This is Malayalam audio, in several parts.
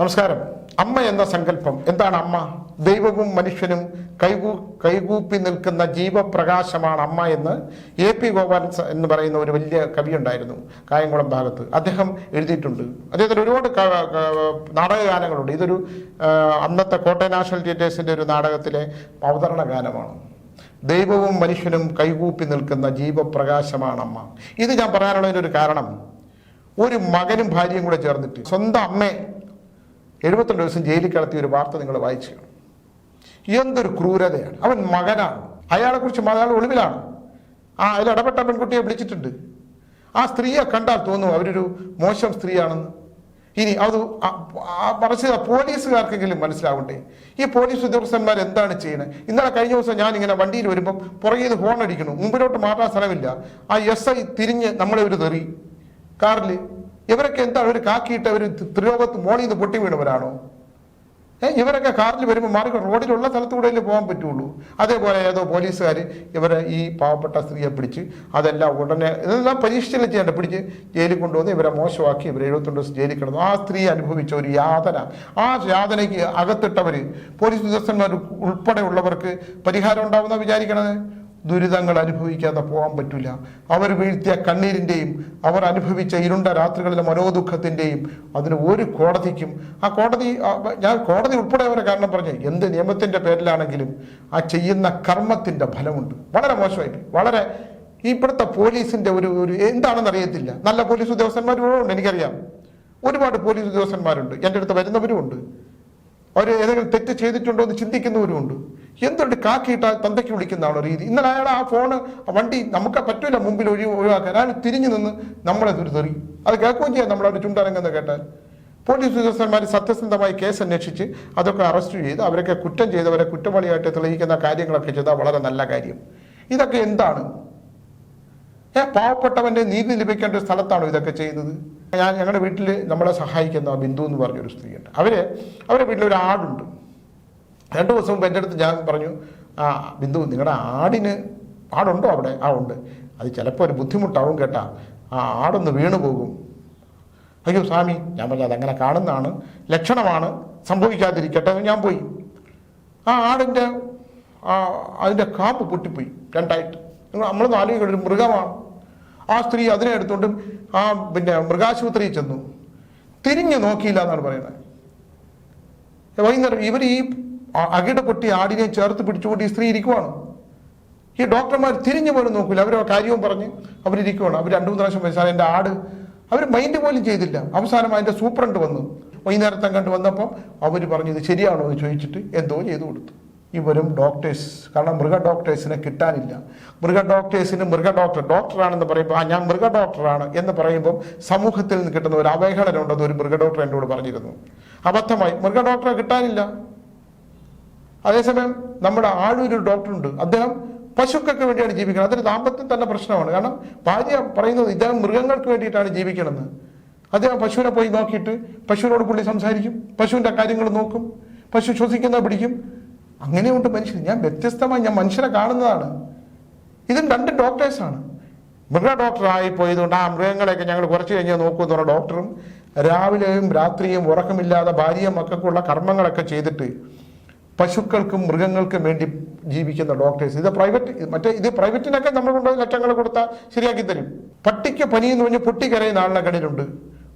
നമസ്കാരം. അമ്മ എന്ന സങ്കല്പം എന്താണ് അമ്മ? ദൈവവും മനുഷ്യനും കൈകൂ കൈകൂപ്പി നിൽക്കുന്ന ജീവപ്രകാശമാണ് അമ്മ എന്ന് എ പി ഗോപാലൻ എന്ന് പറയുന്ന ഒരു വലിയ കവി ഉണ്ടായിരുന്നു കായംകുളം ഭാഗത്ത്. അദ്ദേഹം എഴുതിയിട്ടുണ്ട്. അദ്ദേഹത്തിന് ഒരുപാട് നാടക ഗാനങ്ങളുണ്ട് നാടകഗാനങ്ങളുണ്ട്. ഇതൊരു അന്നത്തെ കോട്ടയം നാഷണൽ തിയേറ്റേഴ്സിന്റെ ഒരു നാടകത്തിലെ അവതരണ ഗാനമാണ്. ദൈവവും മനുഷ്യനും കൈകൂപ്പി നിൽക്കുന്ന ജീവപ്രകാശമാണ് അമ്മ. ഇത് ഞാൻ പറയാനുള്ളതിന്റെ പറയാനുള്ളതിനൊരു കാരണം ഒരു മകനും ഭാര്യയും കൂടെ ചേർന്നിട്ട് സ്വന്തം അമ്മയെ എഴുപത്തിരണ്ട് ദിവസം ജയിലിൽ കിടത്തിയ ഒരു വാർത്ത നിങ്ങൾ വായിച്ചു. എന്തൊരു ക്രൂരതയാണ്. അവൻ മകനാണ്. അയാളെക്കുറിച്ച് അയാൾ ഒളിവിലാണ്. ആ അതിൽ ഇടപെട്ട പെൺകുട്ടിയെ വിളിച്ചിട്ടുണ്ട്. ആ സ്ത്രീയെ കണ്ടാൽ തോന്നും അവരൊരു മോശം സ്ത്രീയാണെന്ന്. ഇനി അത് മനസ്സിലാ പോലീസുകാർക്കെങ്കിലും മനസ്സിലാവണ്ടേ? ഈ പോലീസ് ഉദ്യോഗസ്ഥന്മാർ എന്താണ് ചെയ്യുന്നത് ഇന്നലെ കഴിഞ്ഞ ദിവസം ഞാൻ ഇങ്ങനെ വണ്ടിയിൽ വരുമ്പോൾ പുറകിൽ നിന്ന് ഹോൺ അടിക്കുന്നു. മുമ്പിലോട്ട് മാറാൻ സ്ഥലമില്ല. ആ എസ് ഐ തിരിഞ്ഞ് നമ്മളെ ഒരു തെറി. കാറിൽ ഇവരൊക്കെ എന്താ ഒരു കാക്കിയിട്ട് അവർ ത്രിലോകത്ത് മോളിൽ നിന്ന് പൊട്ടി വീണവരാണോ? ഇവരൊക്കെ കാറിൽ വരുമ്പോൾ മാറി റോഡിലുള്ള സ്ഥലത്തൂടെയല്ലേ പോകാൻ പറ്റുള്ളൂ. അതേപോലെ ഏതോ പോലീസുകാർ ഇവരെ ഈ പാവപ്പെട്ട സ്ത്രീയെ പിടിച്ച് അതെല്ലാം ഉടനെ ഇതെല്ലാം പരീക്ഷിച്ചില്ല ചെയ്യേണ്ട പിടിച്ച് ജയിലിൽ കൊണ്ടുവന്ന് ഇവരെ മോശമാക്കി ഇവരെ എഴുപത്തൊണ്ട് ദിവസം ജയിലിൽ കിടന്നു ആ സ്ത്രീ അനുഭവിച്ച ഒരു യാതന. ആ യാതനയ്ക്ക് അകത്തിട്ടവർ പോലീസ് ഉദ്യോഗസ്ഥന്മാർ ഉൾപ്പെടെയുള്ളവർക്ക് പരിഹാരം ഉണ്ടാവുന്ന വിചാരിക്കണത്? ദുരിതങ്ങൾ അനുഭവിക്കാതെ പോകാൻ പറ്റില്ല അവർ വീഴ്ത്തിയ കണ്ണീരിന്റെയും അവർ അനുഭവിച്ച ഇരുണ്ട രാത്രികളിലെ മനോദുഃഖത്തിന്റെയും അതിന് ഒരു കോടതിക്കും ആ കോടതി ഞാൻ കോടതി ഉൾപ്പെടെ അവരെ കാരണം പറഞ്ഞു എന്ത് നിയമത്തിന്റെ പേരിലാണെങ്കിലും ആ ചെയ്യുന്ന കർമ്മത്തിന്റെ ഫലമുണ്ട്. വളരെ മോശമായിട്ട് വളരെ ഇപ്പോഴത്തെ പോലീസിന്റെ ഒരു ഒരു എന്താണെന്ന് അറിയത്തില്ല. നല്ല പോലീസ് ഉദ്യോഗസ്ഥന്മാർ ഉണ്ട് എനിക്കറിയാം. ഒരുപാട് പോലീസ് ഉദ്യോഗസ്ഥന്മാരുണ്ട് എന്റെ അടുത്ത് വരുന്നവരുമുണ്ട് അവർ ഏതെങ്കിലും തെറ്റ് ചെയ്തിട്ടുണ്ടോ എന്ന് ചിന്തിക്കുന്നവരുമുണ്ട് എന്തുണ്ട് കാക്കിയിട്ട് തന്തയ്ക്ക് വിളിക്കുന്നതാണോ രീതി? ഇന്നലെ അയാൾ ആ ഫോണ് വണ്ടി നമുക്ക് പറ്റൂല മുമ്പിൽ ഒഴി ഒഴിവാക്കാൻ. അയാൾ തിരിഞ്ഞു നിന്ന് നമ്മളെ ഒരു അത് കേൾക്കുകയും ചെയ്യാം നമ്മളവിടെ ചുണ്ടരങ്ങുന്ന കേട്ടാൽ. പോലീസ് ഉദ്യോഗസ്ഥന്മാർ സത്യസന്ധമായി കേസ് അന്വേഷിച്ച് അതൊക്കെ അറസ്റ്റ് ചെയ്ത് അവരൊക്കെ കുറ്റം ചെയ്തവരെ കുറ്റവാളിയായിട്ട് തെളിയിക്കുന്ന കാര്യങ്ങളൊക്കെ ചെയ്താൽ വളരെ നല്ല കാര്യം. ഇതൊക്കെ എന്താണ്? ഏ പാവപ്പെട്ടവന്റെ നീതി ലഭിക്കേണ്ട ഒരു സ്ഥലത്താണോ ഇതൊക്കെ ചെയ്യുന്നത്? ഞാൻ ഞങ്ങളുടെ വീട്ടിൽ നമ്മളെ സഹായിക്കുന്ന ബിന്ദു എന്ന് പറഞ്ഞൊരു സ്ത്രീയുണ്ട്. അവർ അവരുടെ വീട്ടിൽ ഒരു ആടുണ്ട്. രണ്ടു ദിവസം മുമ്പ് എന്റെ അടുത്ത് ഞാൻ പറഞ്ഞു ആ ബിന്ദു നിങ്ങളുടെ ആടിന് ആടുണ്ടോ അവിടെ? ആ ഉണ്ട്. അത് ചിലപ്പോൾ ഒരു ബുദ്ധിമുട്ടാവും കേട്ടാ. ആ ആടൊന്ന് വീണു പോകും. അയ്യോ സ്വാമി ഞാൻ പറഞ്ഞു അതങ്ങനെ കാണുന്നതാണ്. ലക്ഷണമാണ് സംഭവിക്കാതിരിക്കട്ടെ. ഞാൻ പോയി. ആ ആടിന്റെ അതിന്റെ കാമ്പ് പൊട്ടിപ്പോയി രണ്ടായിട്ട്. നിങ്ങൾ നമ്മൾ ആലോചിക്കണം ഒരു മൃഗമാണ്. ആ സ്ത്രീ അതിനെ എടുത്തോണ്ട് ആ പിന്നെ മൃഗാശുപത്രിയിൽ ചെന്നു. തിരിഞ്ഞു നോക്കിയില്ല എന്നാണ് പറയുന്നത്. വൈകുന്നേരം ഇവർ ഈ അകിട പൊട്ടി ആടിനെ ചേർത്ത് പിടിച്ചുകൊണ്ട് ഈ സ്ത്രീ ഇരിക്കുവാണ്. ഈ ഡോക്ടർമാർ തിരിഞ്ഞു പോലും നോക്കില്ല അവർ കാര്യവും പറഞ്ഞ് അവരിയ്ക്കുവാണ് അവർ രണ്ടു മൂന്ന് പ്രാവശ്യം സാറേ എന്റെ ആട് അവർ മൈൻഡ് പോലും ചെയ്തില്ല. അവസാനം അതിന്റെ സൂപ്രണ്ട് വന്നു. വൈകുന്നേരത്തെ കണ്ട് വന്നപ്പോൾ അവർ പറഞ്ഞു ഇത് ശരിയാണോ? എന്ന് ചോദിച്ചിട്ട് എന്തോ ചെയ്തു കൊടുത്തു. ഇവരും ഡോക്ടേഴ്സ് കാരണം മൃഗ ഡോക്ടേഴ്സിനെ കിട്ടാനില്ല. മൃഗ ഡോക്ടേഴ്സിന് മൃഗ ഡോക്ടർ ഡോക്ടറാണെന്ന് പറയുമ്പോൾ ആ ഞാൻ മൃഗ ഡോക്ടറാണ് എന്ന് പറയുമ്പോൾ സമൂഹത്തിൽ നിന്ന് കിട്ടുന്ന ഒരു അവഹേളന ഉണ്ടെന്ന് ഒരു മൃഗ ഡോക്ടർ എന്നോട് പറഞ്ഞിരുന്നു. അബദ്ധമായി. മൃഗ ഡോക്ടറെ കിട്ടാനില്ല. അതേസമയം നമ്മുടെ ആഴൂരിൽ ഡോക്ടറുണ്ട് അദ്ദേഹം പശുക്കൾക്ക് വേണ്ടിയാണ് ജീവിക്കുന്നത്. അതൊരു ദാമ്പത്യം തന്നെ പ്രശ്നമാണ്. കാരണം ഭാര്യ പറയുന്നത് ഇദ്ദേഹം മൃഗങ്ങൾക്ക് വേണ്ടിയിട്ടാണ് ജീവിക്കണമെന്ന്. അദ്ദേഹം പശുവിനെ പോയി നോക്കിയിട്ട് പശുവിനോട് പുള്ളി സംസാരിക്കും. പശുവിന്റെ കാര്യങ്ങൾ നോക്കും. പശു ശ്വസിക്കുന്ന പിടിക്കും. അങ്ങനെയുണ്ട് മനുഷ്യൻ. ഞാൻ വ്യത്യസ്തമായി ഞാൻ മനുഷ്യരെ കാണുന്നതാണ്. ഇതും രണ്ട് ഡോക്ടേഴ്സാണ്. മൃഗ ഡോക്ടറായി പോയതുകൊണ്ട് ആ മൃഗങ്ങളെയൊക്കെ ഞങ്ങൾ കുറച്ച് കഴിഞ്ഞ് നോക്കുമെന്ന് പറഞ്ഞ ഡോക്ടറും രാവിലെയും രാത്രിയും ഉറക്കമില്ലാതെ ഭാര്യയും മക്കൾക്കുള്ള കർമ്മങ്ങളൊക്കെ ചെയ്തിട്ട് പശുക്കൾക്കും മൃഗങ്ങൾക്കും വേണ്ടി ജീവിക്കുന്ന ഡോക്ടേഴ്സ്. ഇത് പ്രൈവറ്റ് മറ്റേ ഇത് പ്രൈവറ്റിനൊക്കെ നമ്മൾ കൊണ്ട് ലക്ഷങ്ങൾ കൊടുത്താൽ ശരിയാക്കി തരും. പട്ടിക്ക് പനി എന്ന് പറഞ്ഞ് പൊട്ടി കരയുന്ന ആളിനെ കണ്ടിട്ടുണ്ട്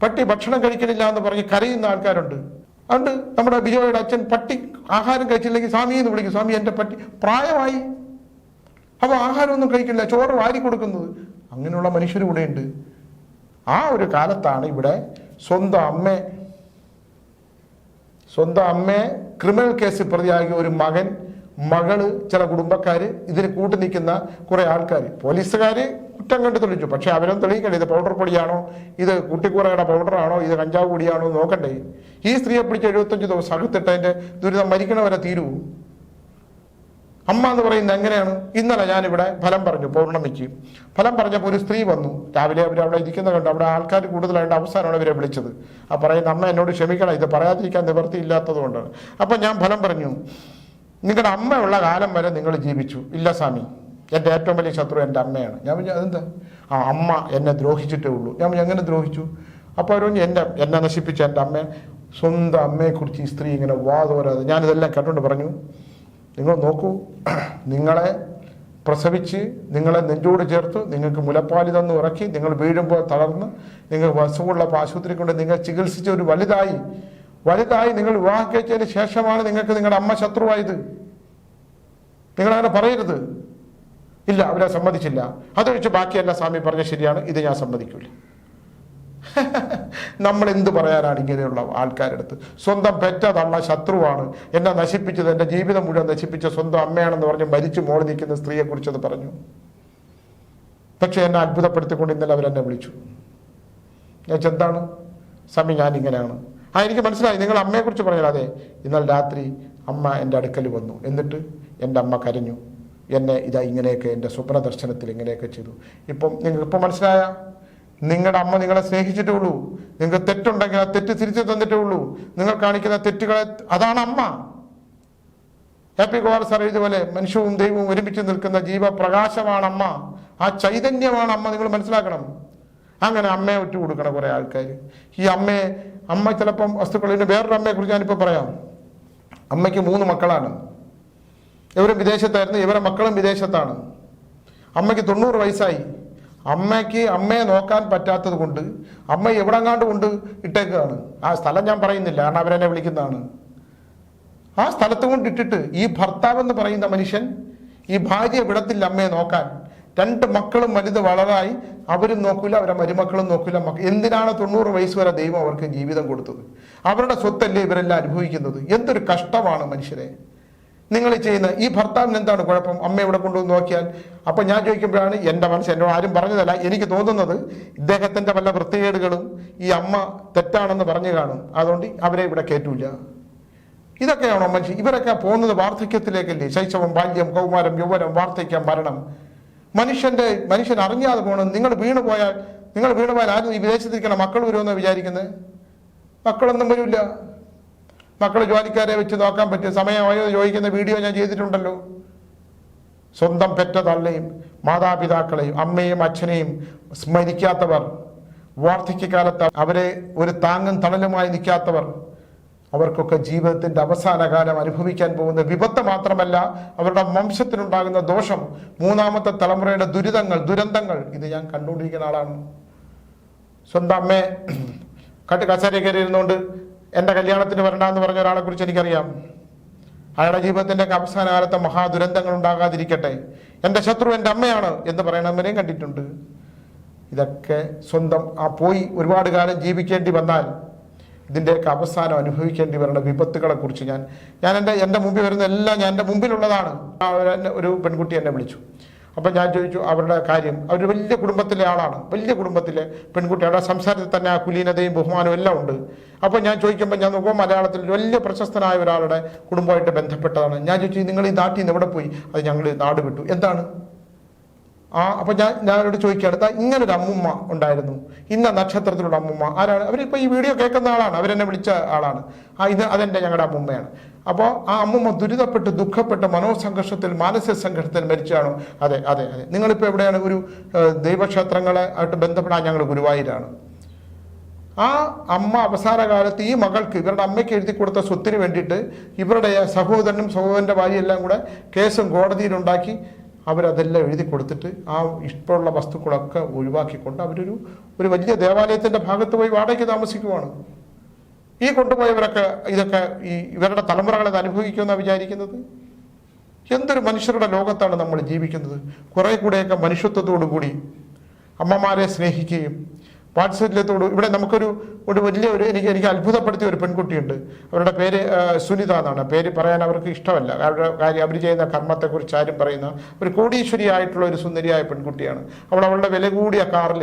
പട്ടി ഭക്ഷണം കഴിക്കണില്ല എന്ന് പറഞ്ഞ് കരയുന്ന ആൾക്കാരുണ്ട്. അതുകൊണ്ട് നമ്മുടെ ബിജോയുടെ അച്ഛൻ പട്ടി ആഹാരം കഴിച്ചില്ലെങ്കിൽ സ്വാമി എന്ന് വിളിക്കും. സ്വാമി എന്റെ പട്ടി പ്രായമായി. അപ്പോൾ ആഹാരമൊന്നും കഴിക്കില്ല. ചോറ് വാരി കൊടുക്കുന്നത്. അങ്ങനെയുള്ള മനുഷ്യരും ഇവിടെ ഉണ്ട് ആ ഒരു കാലത്താണ് ഇവിടെ സ്വന്തം അമ്മ സ്വന്തം അമ്മയെ ക്രിമിനൽ കേസ് പ്രതിയാകിയ ഒരു മകൻ മകൾ ചില കുടുംബക്കാര് ഇതിന് കൂട്ടു നിൽക്കുന്ന കുറെ ആൾക്കാർ പോലീസുകാര് കുറ്റം കണ്ട് തെളിച്ചു പക്ഷെ അവരും തെളിയിക്കണ്ടേ? ഇത് പൗഡർ പൊടിയാണോ? ഇത് കുട്ടിക്കൂറയുടെ പൗഡറാണോ ഇത് കഞ്ചാവ് പൊടിയാണോ നോക്കണ്ടേ? ഈ സ്ത്രീയെ പിടിച്ച് എഴുപത്തഞ്ച് ദിവസം അകത്തിട്ടതിന്റെ ദുരിതം മരിക്കണവരെ തീരൂ. അമ്മ എന്ന് പറയുന്നത് എങ്ങനെയാണ്? ഇന്നലെ ഞാനിവിടെ ഫലം പറഞ്ഞു പൗർണമിക്ക്. ഫലം പറഞ്ഞപ്പോൾ ഒരു സ്ത്രീ വന്നു. രാവിലെ അവർ അവിടെ ഇരിക്കുന്ന കണ്ട് അവിടെ ആൾക്കാർ കൂടുതലായിട്ട് അവസാനമാണ് ഇവരെ വിളിച്ചത്. ആ പറയുന്ന അമ്മ എന്നോട് ക്ഷമിക്കണം ഇത് പറയാതിരിക്കാൻ നിവൃത്തിയില്ലാത്തത് കൊണ്ടാണ്. അപ്പം ഞാൻ ഫലം പറഞ്ഞു നിങ്ങളുടെ അമ്മയുള്ള കാലം വരെ നിങ്ങൾ ജീവിച്ചു. ഇല്ല സ്വാമി. എന്റെ ഏറ്റവും വലിയ ശത്രു എന്റെ അമ്മയാണ്. ഞാൻ പറഞ്ഞു അതെന്താ? ആ അമ്മ എന്നെ ദ്രോഹിച്ചിട്ടേ ഉള്ളൂ. ഞാൻ പറഞ്ഞു, എങ്ങനെ ദ്രോഹിച്ചു? അപ്പോൾ അവർ എന്റെ എന്നെ നശിപ്പിച്ച എന്റെ അമ്മ സ്വന്തം അമ്മയെക്കുറിച്ച് ഈ സ്ത്രീ ഇങ്ങനെ വാതോരാതെ ഞാനിതെല്ലാം കേട്ടുകൊണ്ട് പറഞ്ഞു നിങ്ങൾ നോക്കൂ നിങ്ങളെ പ്രസവിച്ച് നിങ്ങളെ നെഞ്ചോട് ചേർത്ത് നിങ്ങൾക്ക് മുലപ്പാലി തന്ന് ഇറക്കി നിങ്ങൾ വീഴുമ്പോൾ തളർന്ന് നിങ്ങൾ വസുവുള്ള ആശുപത്രി കൊണ്ട് നിങ്ങൾ ചികിത്സിച്ച ഒരു വലുതായി വലുതായി നിങ്ങൾ വിവാഹം കഴിച്ചതിന് ശേഷമാണ് നിങ്ങൾക്ക് നിങ്ങളുടെ അമ്മ ശത്രുവായത്. നിങ്ങളങ്ങനെ പറയരുത്. ഇല്ല അവരെ സമ്മതിച്ചില്ല. അതൊഴിച്ച് ബാക്കിയെല്ലാം സ്വാമി പറഞ്ഞ ശരിയാണ് ഇത് ഞാൻ സമ്മതിക്കൂല. നമ്മൾ എന്ത് പറയാനാണ് ഇങ്ങനെയുള്ള ആൾക്കാരുടെ അടുത്ത്? സ്വന്തം പെറ്റ തള്ള ശത്രുവാണ്. എന്നെ നശിപ്പിച്ചത് എന്റെ ജീവിതം മുഴുവൻ നശിപ്പിച്ച സ്വന്തം അമ്മയാണെന്ന് പറഞ്ഞ് മരിച്ചു മോളി നിൽക്കുന്ന സ്ത്രീയെ കുറിച്ചത് പറഞ്ഞു. പക്ഷെ എന്നെ അത്ഭുതപ്പെടുത്തിക്കൊണ്ട് ഇന്നലെ അവരെന്നെ വിളിച്ചു. ഞാൻ എന്താണ്? സ്വാമി ഞാൻ ഇങ്ങനെയാണ് ആ എനിക്ക് മനസ്സിലായി. നിങ്ങൾ അമ്മയെക്കുറിച്ച് പറഞ്ഞാൽ അതെ. ഇന്നലെ രാത്രി അമ്മ എന്റെ അടുക്കൽ വന്നു. എന്നിട്ട് എന്റെ അമ്മ കരഞ്ഞു. എന്നെ ഇതാ ഇങ്ങനെയൊക്കെ എന്റെ സ്വപ്ന ദർശനത്തിൽ ഇങ്ങനെയൊക്കെ ചെയ്തു. ഇപ്പം നിങ്ങൾക്ക് ഇപ്പം മനസ്സിലായ? നിങ്ങളുടെ അമ്മ നിങ്ങളെ സ്നേഹിച്ചിട്ടേ ഉള്ളൂ. നിങ്ങൾക്ക് തെറ്റുണ്ടെങ്കിൽ ആ തെറ്റ് തിരിച്ചു തന്നിട്ടേ ഉള്ളൂ. നിങ്ങൾ കാണിക്കുന്ന തെറ്റുകളെ അതാണ് അമ്മ. ഹാപ്പി ഗോപാൽ സാർ ഇതുപോലെ മനുഷ്യവും ദൈവവും ഒരുമിച്ച് നിൽക്കുന്ന ജീവപ്രകാശമാണ് അമ്മ. ആ ചൈതന്യമാണ് അമ്മ നിങ്ങൾ മനസ്സിലാക്കണം. അങ്ങനെ അമ്മയെ ഒറ്റ കൊടുക്കണം കുറേ ആൾക്കാർ ഈ അമ്മയെ അമ്മ ചിലപ്പം വസ്തുക്കളിന് വേറൊരു അമ്മയെ കുറിച്ച് ഞാനിപ്പോൾ പറയാം. അമ്മയ്ക്ക് മൂന്ന് മക്കളാണ്. ഇവരും വിദേശത്തായിരുന്നു ഇവരെ മക്കളും വിദേശത്താണ്. അമ്മയ്ക്ക് തൊണ്ണൂറ് വയസ്സായി. അമ്മയ്ക്ക് അമ്മയെ നോക്കാൻ പറ്റാത്തത് കൊണ്ട് അമ്മ എവിടെങ്ങാണ്ട് കൊണ്ട് ഇട്ടേക്കാണ്. ആ സ്ഥലം ഞാൻ പറയുന്നില്ല കാരണം അവരെന്നെ വിളിക്കുന്നതാണ്. ആ സ്ഥലത്ത് കൊണ്ട് ഇട്ടിട്ട് ഈ ഭർത്താവ് എന്ന് പറയുന്ന മനുഷ്യൻ ഈ ഭാര്യ വിടത്തില്ല അമ്മയെ നോക്കാൻ. രണ്ട് മക്കളും വലുത് വളരായി അവരും നോക്കൂല അവരെ മരുമക്കളും നോക്കൂല. മക്ക എന്തിനാണ് തൊണ്ണൂറ് വയസ്സ് വരെ ദൈവം അവർക്ക് ജീവിതം കൊടുത്തത്? അവരുടെ സ്വത്തല്ലേ ഇവരെല്ലാം അനുഭവിക്കുന്നത്? എന്തൊരു കഷ്ടമാണ് മനുഷ്യരെ. നിങ്ങൾ ചെയ്യുന്ന ഈ ഭർത്താവിന് എന്താണ് കുഴപ്പം? അമ്മ ഇവിടെ കൊണ്ടുവന്ന് നോക്കിയാൽ. അപ്പൊ ഞാൻ ചോദിക്കുമ്പോഴാണ് എന്റെ മനസ്സ് എന്നോട് ആരും പറഞ്ഞതല്ല. എനിക്ക് തോന്നുന്നത് ഇദ്ദേഹത്തിന്റെ വല്ല വൃത്തികേടുകളും ഈ അമ്മ തെറ്റാണെന്ന് പറഞ്ഞു കാണും. അതുകൊണ്ട് അവരെ ഇവിടെ കയറ്റൂല. ഇതൊക്കെയാണോ മനുഷ്യൻ ഇവരൊക്കെ പോകുന്നത് വാർദ്ധക്യത്തിലേക്കല്ലേ? ശൈശവം ബാല്യം കൗമാരം യൗവനം വാർദ്ധക്യം മരണം. മനുഷ്യന്റെ മനുഷ്യൻ അറിഞ്ഞാതെ പോകണം. നിങ്ങൾ വീണ് പോയാൽ നിങ്ങൾ വീണ് പോയാൽ ആരും ഈ വിദേശത്തിരിക്കണം മക്കൾ വരുമെന്ന് വിചാരിക്കുന്നത്? മക്കളൊന്നും വരില്ല. മക്കൾ ജോലിക്കാരെ വെച്ച് നോക്കാൻ പറ്റും സമയമായോ ചോദിക്കുന്ന വീഡിയോ ഞാൻ ചെയ്തിട്ടുണ്ടല്ലോ. സ്വന്തം പെറ്റ തള്ളയും മാതാപിതാക്കളെയും അമ്മയും അച്ഛനെയും സ്മരിക്കാത്തവർ വാർദ്ധക്യകാലത്ത് അവരെ ഒരു താങ്ങും തണലുമായി നിൽക്കാത്തവർ അവർക്കൊക്കെ ജീവിതത്തിന്റെ അവസാനകാലം അനുഭവിക്കാൻ പോകുന്ന വിപത്ത് മാത്രമല്ല അവരുടെ വംശത്തിനുണ്ടാകുന്ന ദോഷം മൂന്നാമത്തെ തലമുറയുടെ ദുരിതങ്ങൾ ദുരന്തങ്ങൾ ഇത് ഞാൻ കണ്ടുകൊണ്ടിരിക്കുന്ന ആളാണ്. സ്വന്തം അമ്മയെ കട്ട് കസേര കയറി ഇരുന്നുകൊണ്ട് എന്റെ കല്യാണത്തിന് വരണ്ട എന്ന് പറഞ്ഞ ഒരാളെ കുറിച്ച് എനിക്കറിയാം. അയാളുടെ ജീവിതത്തിന്റെ അവസാന കാലത്തെ മഹാദുരന്തങ്ങൾ ഉണ്ടാകാതിരിക്കട്ടെ. എന്റെ ശത്രു എന്റെ അമ്മയാണ് എന്ന് പറയണവരെയും കണ്ടിട്ടുണ്ട്. ഇതൊക്കെ സ്വന്തം ആ പോയി ഒരുപാട് കാലം ജീവിക്കേണ്ടി വന്നാൽ ഇതിന്റെയൊക്കെ അവസാനം അനുഭവിക്കേണ്ടി വരുന്ന വിപത്തുകളെ കുറിച്ച് ഞാൻ ഞാൻ എന്റെ എന്റെ മുമ്പിൽ വരുന്ന എല്ലാം ഞാൻ എന്റെ മുമ്പിലുള്ളതാണ്. ഒരു പെൺകുട്ടി എന്നെ വിളിച്ചു. അപ്പം ഞാൻ ചോദിച്ചു അവരുടെ കാര്യം. അവർ വലിയ കുടുംബത്തിലെ ആളാണ്. വലിയ കുടുംബത്തിലെ പെൺകുട്ടി. അവരുടെ സംസാരത്തിൽ തന്നെ ആ കുലീനതയും ബഹുമാനവും എല്ലാം ഉണ്ട്. അപ്പോൾ ഞാൻ ചോദിക്കുമ്പോൾ ഞാൻ നോക്കുമ്പോൾ മലയാളത്തിൽ വലിയ പ്രശസ്തനായ ഒരാളുടെ കുടുംബമായിട്ട് ബന്ധപ്പെട്ടതാണ്. ഞാൻ ചോദിച്ചു നിങ്ങൾ ഈ നാട്ടിൽ നിന്ന് എവിടെ പോയി? അത് ഞങ്ങൾ നാട് വിട്ടു. എന്താണ്? ആ അപ്പൊ ഞാൻ ഞാനോട് ചോദിക്കുകയാണ്. ഇങ്ങനെ ഒരു അമ്മുമ്മ ഉണ്ടായിരുന്നു. ഇന്ന നക്ഷത്രത്തിലുള്ള അമ്മുമ്മ. ആരാണ്? അവരിപ്പോ ഈ വീഡിയോ കേൾക്കുന്ന ആളാണ്. അവരെന്നെ വിളിച്ച ആളാണ്. ആ ഇത് അതെന്റെ ഞങ്ങളുടെ അമ്മുമ്മയാണ്. അപ്പോൾ ആ അമ്മുമ്മ ദുരിതപ്പെട്ട് ദുഃഖപ്പെട്ട് മനോസംഘർഷത്തിൽ മാനസിക സംഘർഷത്തിൽ മരിച്ചാണോ അതെ അതെ അതെ. നിങ്ങളിപ്പോൾ എവിടെയാണ് ഒരു ദൈവക്ഷേത്രങ്ങളെ ആയിട്ട് ബന്ധപ്പെടാൻ ഞങ്ങൾ ഗുരുവായൂരാണ്. ആ അമ്മ അവസാന കാലത്ത് ഈ മകൾക്ക് ഇവരുടെ അമ്മയ്ക്ക് എഴുതി കൊടുത്ത സ്വത്തിന് വേണ്ടിയിട്ട് ഇവരുടെ സഹോദരനും സഹോദരന്റെ ഭാര്യയെല്ലാം കൂടെ കേസും കോടതിയിലുണ്ടാക്കി അവരതെല്ലാം എഴുതി കൊടുത്തിട്ട് ആ ഇഷ്ടമുള്ള വസ്തുക്കളൊക്കെ ഒഴിവാക്കിക്കൊണ്ട് അവരൊരു ഒരു വലിയ ദേവാലയത്തിന്റെ ഭാഗത്ത് പോയി വാടകയ്ക്ക് താമസിക്കുവാണ്. ഈ കൊണ്ടുപോയവരൊക്കെ ഇതൊക്കെ ഈ ഇവരുടെ തലമുറകളെ അനുഭവിക്കുമെന്നാണ് വിചാരിക്കുന്നത്. എന്തൊരു മനുഷ്യരുടെ ലോകത്താണ് നമ്മൾ ജീവിക്കുന്നത്. കുറേ കൂടെയൊക്കെ മനുഷ്യത്വത്തോടു കൂടി അമ്മമാരെ സ്നേഹിക്കുകയും വാത്സല്യത്തോട് ഇവിടെ നമുക്കൊരു ഒരു വലിയ ഒരു എനിക്ക് എനിക്ക് അത്ഭുതപ്പെടുത്തിയ ഒരു പെൺകുട്ടിയുണ്ട്. അവരുടെ പേര് സുനിത എന്നാണ്. പേര് പറയാൻ അവർക്ക് ഇഷ്ടമല്ല. അവരുടെ കാര്യം അവർ ചെയ്യുന്ന കർമ്മത്തെക്കുറിച്ച് ആരും പറയുന്ന ഒരു കോടീശ്വരിയായിട്ടുള്ള ഒരു സുന്ദരിയായ പെൺകുട്ടിയാണ്. അവൾ അവളുടെ വില കൂടിയ കാറിൽ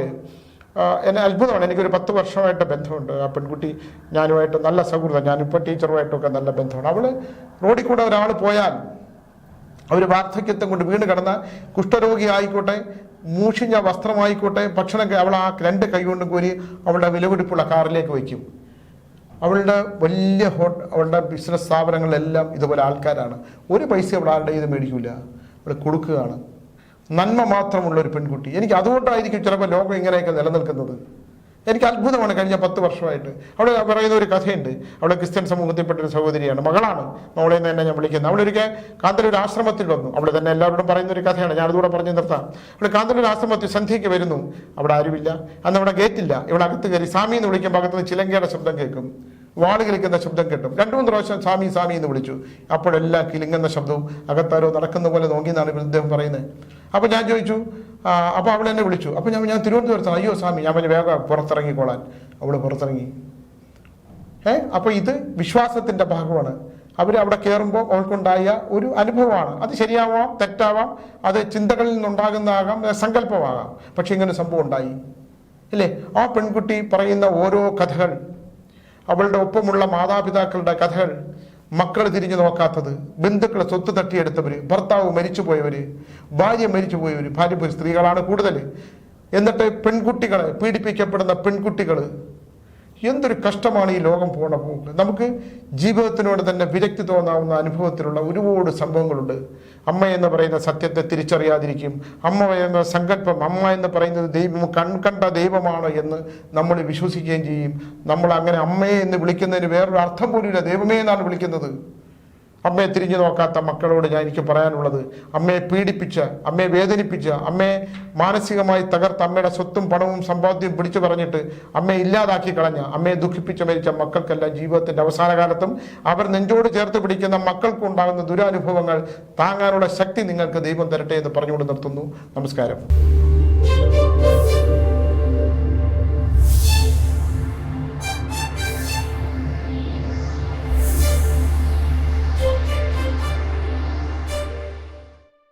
എന്നെ അത്ഭുതമാണ്. എനിക്കൊരു പത്ത് വർഷമായിട്ട് ബന്ധമുണ്ട്. ആ പെൺകുട്ടി ഞാനുമായിട്ട് നല്ല സൗഹൃദം. ഞാനിപ്പോൾ ടീച്ചറുമായിട്ടൊക്കെ നല്ല ബന്ധമാണ്. അവൾ റോഡിൽ കൂടെ ഒരാൾ പോയാൽ അവർ വാർദ്ധക്യത്തെ കൊണ്ട് വീണ് കിടന്ന കുഷ്ഠരോഗി ആയിക്കോട്ടെ മൂഷിഞ്ഞ വസ്ത്രമായിക്കോട്ടെ ഭക്ഷണം അവൾ ആ രണ്ട് കൈ കൊണ്ട് കോരി അവളുടെ വിലപിടിപ്പുള്ള കാറിലേക്ക് വയ്ക്കും. അവളുടെ വലിയ ഹോട്ട് അവളുടെ ബിസിനസ് സ്ഥാപനങ്ങളിലെല്ലാം ഇതുപോലെ ആൾക്കാരാണ്. ഒരു പൈസ അവൾ ആരുടെ ഇത് മേടിക്കില്ല അവൾ കൊടുക്കുകയാണ്. നന്മ മാത്രമുള്ള ഒരു പെൺകുട്ടി. എനിക്ക് അതുകൊണ്ടായിരിക്കും ചിലപ്പോൾ ലോകം ഇങ്ങനെയൊക്കെ നിലനിൽക്കുന്നത്. എനിക്ക് അത്ഭുതമാണ് കഴിഞ്ഞ പത്ത് വർഷമായിട്ട്. അവിടെ പറയുന്ന ഒരു കഥയുണ്ട്. അവിടെ ക്രിസ്ത്യൻ സമൂഹത്തിൽപ്പെട്ട ഒരു സഹോദരിയാണ്. മകളാണ്. മകളെ നിന്ന് തന്നെ ഞാൻ വിളിക്കുന്നത് അവളൊരിക്കൽ കാന്തലൂർ ആശ്രമത്തിൽ വന്നു. അവിടെ തന്നെ എല്ലാവരോടും പറയുന്ന ഒരു കഥയാണ്. ഞാനതുകൂടെ പറഞ്ഞു നിർത്താം. അവിടെ കാന്തലൂർ ആശ്രമത്തിൽ സന്ധ്യയ്ക്ക് വരുന്നു. അവിടെ ആരുമില്ല. അന്ന് അവിടെ ഗേറ്റില്ല. ഇവിടെ അകത്ത് കയറി സ്വാമി എന്ന് വിളിക്കുമ്പോൾ അകത്ത് ചിലങ്കയുടെ ശബ്ദം കേൾക്കും. വാൾ കിളിക്കുന്ന ശബ്ദം കേട്ടും. രണ്ടു മൂന്ന് പ്രാവശ്യം സ്വാമി സ്വാമി എന്ന് വിളിച്ചു. അപ്പോഴെല്ലാം കിലിങ്ങുന്ന ശബ്ദവും അകത്താരോ നടക്കുന്ന പോലെ നോക്കി എന്നാണ് ഇദ്ദേഹം പറയുന്നത്. അപ്പോൾ ഞാൻ ചോദിച്ചു അപ്പോൾ അവൾ എന്നെ വിളിച്ചു. അപ്പോൾ ഞാൻ ഞാൻ തിരുവനന്തപുരത്താണ്. അയ്യോ സ്വാമി ഞാൻ പറഞ്ഞു വേഗം പുറത്തിറങ്ങിക്കോളാൻ. അവൾ പുറത്തിറങ്ങി. ഏ അപ്പോൾ ഇത് വിശ്വാസത്തിന്റെ ഭാഗമാണ്. അവർ അവിടെ കയറുമ്പോൾ അവൾക്കുണ്ടായ ഒരു അനുഭവമാണ്. അത് ശരിയാവാം തെറ്റാവാം അത് ചിന്തകളിൽ നിന്നുണ്ടാകുന്നതാകാം സങ്കല്പമാകാം. പക്ഷെ ഇങ്ങനെ സംഭവം ഉണ്ടായി. അല്ലേ ആ പെൺകുട്ടി പറയുന്ന ഓരോ കഥകൾ അവളുടെ ഒപ്പമുള്ള മാതാപിതാക്കളുടെ കഥകൾ മക്കൾ തിരിഞ്ഞു നോക്കാത്തത് ബന്ധുക്കളെ സ്വത്ത് തട്ടിയെടുത്തവര് ഭർത്താവ് മരിച്ചു മരിച്ചുപോയവര് ഭാര്യ മരിച്ചു മരിച്ചുപോയവര് ഭാര്യ സ്ത്രീകളാണ് കൂടുതൽ എന്നിട്ട് പെൺകുട്ടികളെ പീഡിപ്പിക്കപ്പെടുന്ന പെൺകുട്ടികൾ എന്തൊരു കഷ്ടമാണ് ഈ ലോകം പോണ പോക്ക് നമുക്ക് ജീവിതത്തിനോട് തന്നെ വിരക്തി തോന്നാവുന്ന അനുഭവത്തിലുള്ള ഒരുപാട് സംഭവങ്ങളുണ്ട്. അമ്മ എന്ന് പറയുന്ന സത്യത്തെ തിരിച്ചറിയാതിരിക്കും. അമ്മ എന്ന സങ്കല്പം അമ്മ എന്ന് പറയുന്നത് ദൈവം കൺകണ്ട ദൈവമാണ് എന്ന് നമ്മൾ വിശ്വസിക്കുകയും ചെയ്യും. നമ്മൾ അങ്ങനെ അമ്മയെ എന്ന് വിളിക്കുന്നതിന് വേറൊരു അർത്ഥം പോലുമില്ല. ദൈവമേ എന്നാണ് വിളിക്കുന്നത്. അമ്മയെ തിരിഞ്ഞു നോക്കാത്ത മക്കളോട് ഞാൻ എനിക്ക് പറയാനുള്ളത് അമ്മയെ പീഡിപ്പിച്ച അമ്മയെ വേദനിപ്പിച്ച് അമ്മയെ മാനസികമായി തകർത്ത് അമ്മയുടെ സ്വത്തും പണവും സമ്പാദ്യവും പിടിച്ചു പറഞ്ഞിട്ട് അമ്മയെ ഇല്ലാതാക്കി കളഞ്ഞ അമ്മയെ ദുഃഖിപ്പിച്ച് മരിച്ച മക്കൾക്കെല്ലാം ജീവിതത്തിന്റെ അവസാന കാലത്തും അവർ നെഞ്ചോട് ചേർത്ത് പിടിക്കുന്ന മക്കൾക്കുണ്ടാകുന്ന ദുരാനുഭവങ്ങൾ താങ്ങാനുള്ള ശക്തി നിങ്ങൾക്ക് ദൈവം തരട്ടെ എന്ന് പറഞ്ഞുകൊണ്ട് നിർത്തുന്നു. നമസ്കാരം.